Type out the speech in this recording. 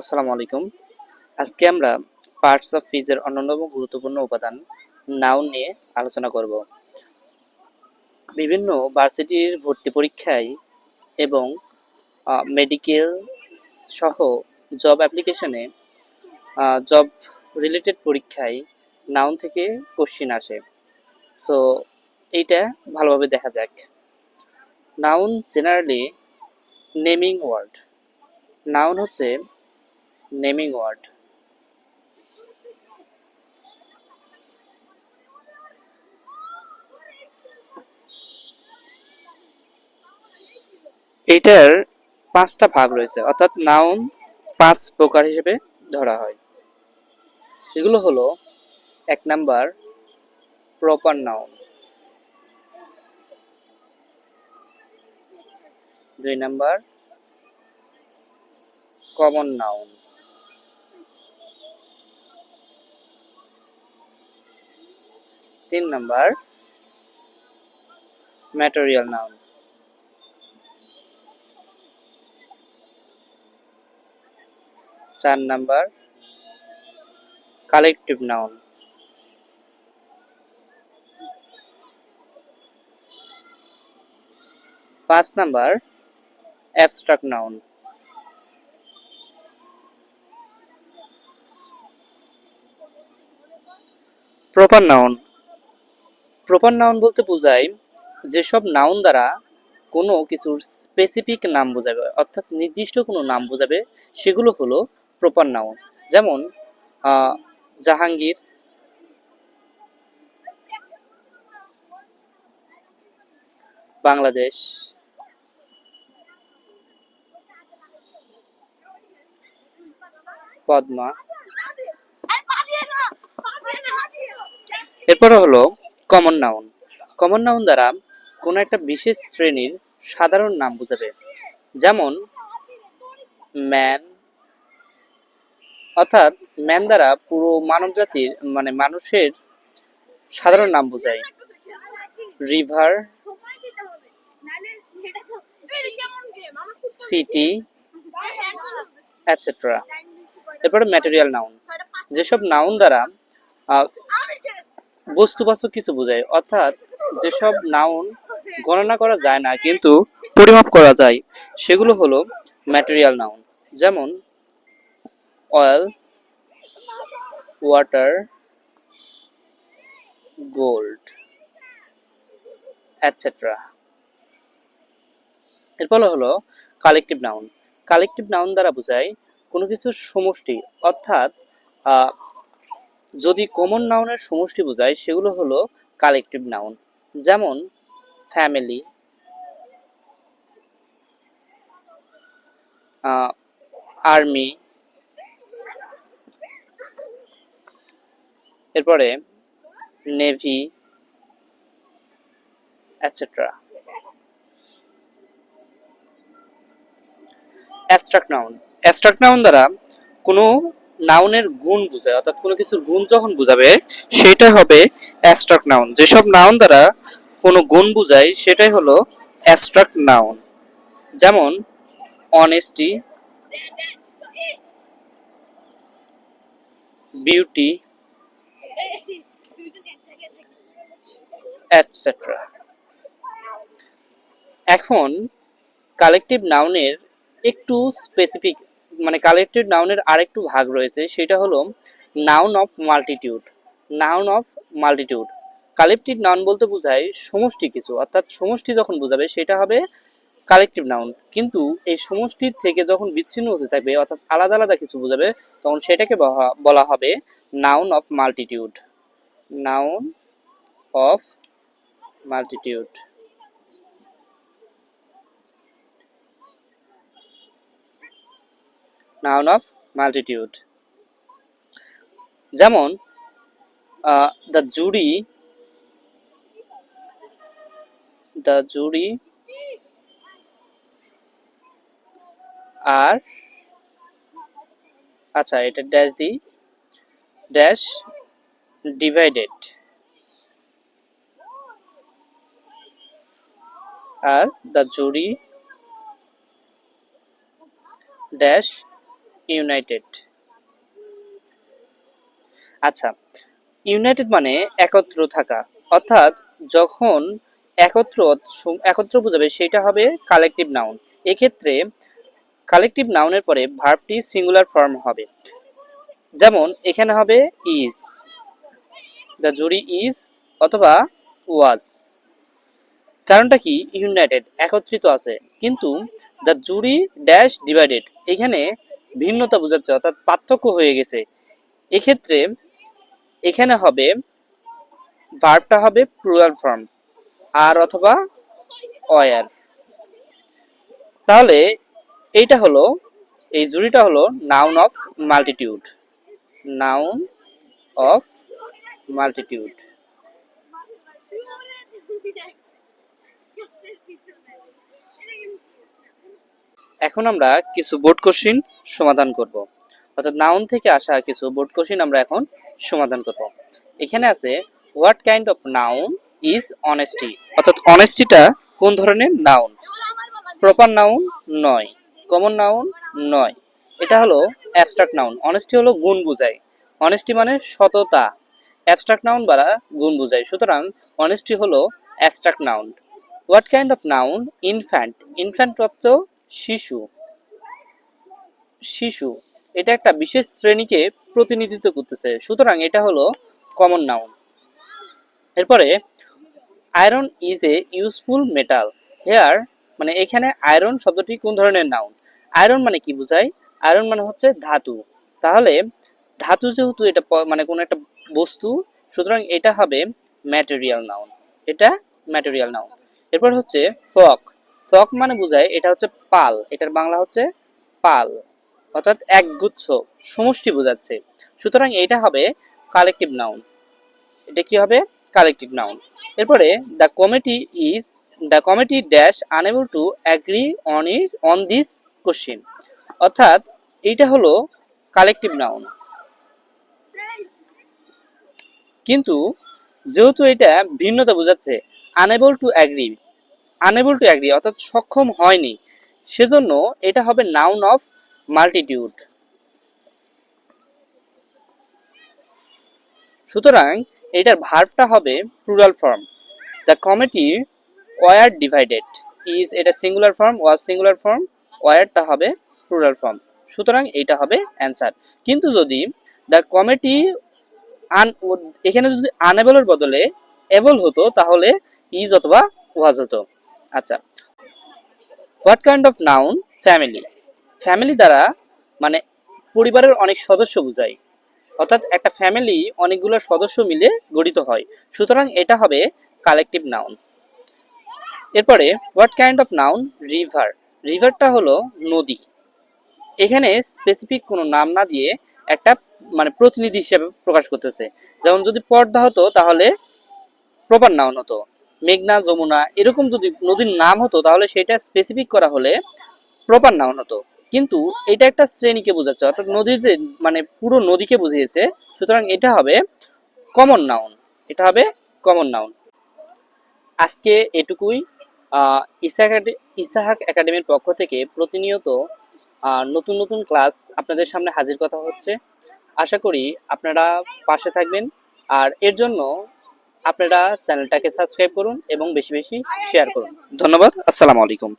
আসসালামু আলাইকুম। আজকে আমরা পার্টস অফ ফিজের অন্যতম গুরুত্বপূর্ণ উপাদান নাউন নিয়ে আলোচনা করব। বিভিন্ন ভার্সিটির ভর্তি পরীক্ষায় এবং মেডিকেল সহ জব অ্যাপ্লিকেশনে জব রিলেটেড পরীক্ষায় নাউন থেকে কোশ্চিন আসে। সো এইটা ভালোভাবে দেখা যাক। Noun generally naming word noun হচ্ছে নেমিং ওয়ার্ড এটার পাঁচটা ভাগ রয়েছে, অর্থাৎ নাউন পাঁচ প্রকার হিসেবে ধরা হয়। এগুলো হলো এক নাম্বার প্রপার নাউন দুই নাম্বার কমন নাউন তিন নাম্বার ম্যাটেরিয়াল নাউন চার নাম্বার কালেকটিভ নাউন পাঁচ number abstract noun proper noun proper noun বলতে বোঝায় যেসব নাউন দ্বারা কোনো কিছুর স্পেসিফিক নাম বোঝাবে অর্থাৎ নির্দিষ্ট কোনো নাম বোঝাবে সেগুলো হলো প্রপার নাউন যেমন জাহাঙ্গীর বাংলাদেশ পদ্মা। এরপরে হলো কমন নাউন কমন নাউন দ্বারা কোনো একটা বিশেষ শ্রেণির সাধারণ নাম বোঝাবে। যেমন ম্যান অর্থাৎ ম্যান দ্বারা পুরো মানব জাতির মানে মানুষের সাধারণ নাম বোঝায়। রিভার সিটি অ্যাটসেট্রা এরপরে ম্যাটেরিয়াল নাউন যেসব নাউন দ্বারা বস্তুবাচক কিছু বোঝায়। অর্থাৎ যেসব নাউন গণনা করা যায় না, কিন্তু পরিমাপ করা যায়, সেগুলো হলো ম্যাটেরিয়াল নাউন যেমন অয়েল ওয়াটার গোল্ড অ্যাটসেট্রা এরপর হলো কালেকটিভ নাউন কালেকটিভ নাউন দ্বারা বোঝায় কোনো কিছুর সমষ্টি, অর্থাৎ যদি কমন নাউনের সমষ্টি বোঝায়, সেগুলো হলো কালেকটিভ নাউন যেমন ফ্যামিলি আর্মি এরপরে navy etcetera abstract noun abstract noun দ্বারা কোনো নাউনের গুণ বোঝায়, অর্থাৎ কোনো কিছুর গুণ যখন বোঝাবে সেটা হবে অ্যাবস্ট্রাক্ট নাউন যেসব নাউন দ্বারা কোনো গুণ বোঝায়, সেটাই হলো অ্যাবস্ট্রাক্ট নাউন যেমন অনেস্টি বিউটি অ্যাটসেট্রা এখন কালেকটিভ নাউনের একটু স্পেসিফিক মানে কালেকটিভ নাউনের আরেকটু ভাগ রয়েছে, সেটা হলো noun of multitude noun of multitude collective noun বলতে বোঝায় সমষ্টি কিছু, অর্থাৎ সমষ্টি যখন বোঝাবে সেটা হবে কালেকটিভ নাউন কিন্তু এই সমষ্টির থেকে যখন বিচ্ছিন্ন হতে থাকবে, অর্থাৎ আলাদা আলাদা কিছু বোঝাবে, তখন সেটাকে বলা হবে noun of multitude noun of multitude noun of multitude. যেমন দ্য জুরি দ্য জুরি আর আচ্ছা এটা ড্যাশ দি ড্যাশ ডিভাইডেড আর দ্য জুরি ড্যাশ ইউনাইটেড আচ্ছা ইউনাইটেড মানে একত্র থাকা। অর্থাৎ যখন একত্র একত্র বোঝাবে সেটা হবে কালেকটিভ নাউন এক্ষেত্রে কালেকটিভ নাউনের পরে ভার্বটি সিঙ্গুলার ফর্ম হবে। যেমন, এখানে হবে ইজ দ্য জুরি ইজ অথবা ওয়াজ কারণটা কি? ইউনাইটেড একত্রিত আছে। কিন্তু, দ্য জুরি ড্যাশ ডিভাইডেড এখানে ভিন্নতা বোঝাচ্ছে, অর্থাৎ পার্থক্য হয়ে গেছে। এক্ষেত্রে এখানে হবে ভার্বটা হবে প্লুরাল ফর্ম আর অথবা অয়ার তাহলে এইটা হলো, এই জুরিটা হলো noun of multitude noun of multitude এখন আমরা কিছু বোর্ড কোশ্চিন সমাধান করব। অর্থাৎ নাউন থেকে আসা কিছু বোর্ড কোশ্চিন আমরা এখন সমাধান করব। এখানে আছে what kind of noun is honesty অর্থাৎ অনেস্টিটা কোন ধরনের নাউন প্রপার নাউন নয় কমন নাউন নয়। এটা হলো অ্যাবস্ট্রাক্ট নাউন অনেস্টি হলো গুণ বোঝায় অনেস্টি মানে সততা। অ্যাবস্ট্রাক্ট নাউন দ্বারা গুণ বোঝায় সুতরাং অনেস্টি হলো abstract noun what kind of noun infant infant অর্থ শিশু। শিশু, এটা একটা বিশেষ শ্রেণীকে প্রতিনিধিত্ব করতেছে। সুতরাং এটা হলো কমন নাউন এরপরে iron is a useful metal here মানে এখানে আয়রন শব্দটি কোন ধরনের নাউন আয়রন মানে কি বোঝায় আয়রন মানে হচ্ছে ধাতু। তাহলে, ধাতু যেহেতু এটা মানে কোনো একটা বস্তু, সুতরাং এটা হবে ম্যাটেরিয়াল নাউন এটা ম্যাটেরিয়াল নাউন এরপর হচ্ছে ফ্লক ফ্লক মানে বোঝায় এটা হচ্ছে পাল, এটার বাংলা হচ্ছে পাল, অর্থাৎ একগুচ্ছ, সমষ্টি বোঝাচ্ছে। সুতরাং এটা হবে কালেকটিভ নাউন এটা কি হবে? কালেকটিভ নাউন এরপরে the committee is the committee dash unable to agree on it on this question অর্থাৎ এইটা হলো কালেকটিভ নাউন কিন্তু যেহেতু এটা ভিন্নতা বোঝাচ্ছে unable to agree unable to agree অর্থাৎ সক্ষম হয়নি। সেজন্য এটা হবে নাউন অফ মাল্টিটিউড সুতরাং এটার ভার্বটা হবে plural form the committee were divided is এটা singular form was singular form ওয়ারটা হবে প্লুরাল ফর্ম সুতরাং এটা হবে অ্যান্সার কিন্তু যদি দ্য কমিটি আন এখানে যদি আনএবলের বদলে এবল হতো, তাহলে ইজ অথবা ওয়াজ হতো। আচ্ছা। What kind of noun family family দ্বারা মানে পরিবারের অনেক সদস্য বোঝায়। অর্থাৎ একটা ফ্যামিলি অনেকগুলো সদস্য মিলে গঠিত হয়। সুতরাং এটা হবে কালেকটিভ নাউন এরপরে what kind of noun river রিভারটা হলো নদী। এখানে স্পেসিফিক কোনো নাম না দিয়ে একটা মানে প্রতিনিধি হিসেবে প্রকাশ করতেছে। যেমন যদি পর্দা হতো তাহলে প্রপার নাউন হতো। মেঘনা, যমুনা, এরকম যদি নদীর নাম হতো, তাহলে সেটা স্পেসিফিক করা হলে প্রপার নাউন হতো। কিন্তু এটা একটা শ্রেণীকে বোঝাচ্ছে, অর্থাৎ নদীর যে মানে পুরো নদীকে বুঝিয়েছে, সুতরাং এটা হবে কমন নাউন এটা হবে কমন নাউন আজকে এটুকুই। ইসাহাক একাডেমির পক্ষ থেকে প্রতিনিয়ত নতুন নতুন ক্লাস আপনাদের সামনে হাজির কথা হচ্ছে। আশা করি আপনারা পাশে থাকবেন। আর এর জন্য আপনারা চ্যানেলটাকে সাবস্ক্রাইব করুন এবং বেশি বেশি শেয়ার করুন। ধন্যবাদ আসসালামু আলাইকুম।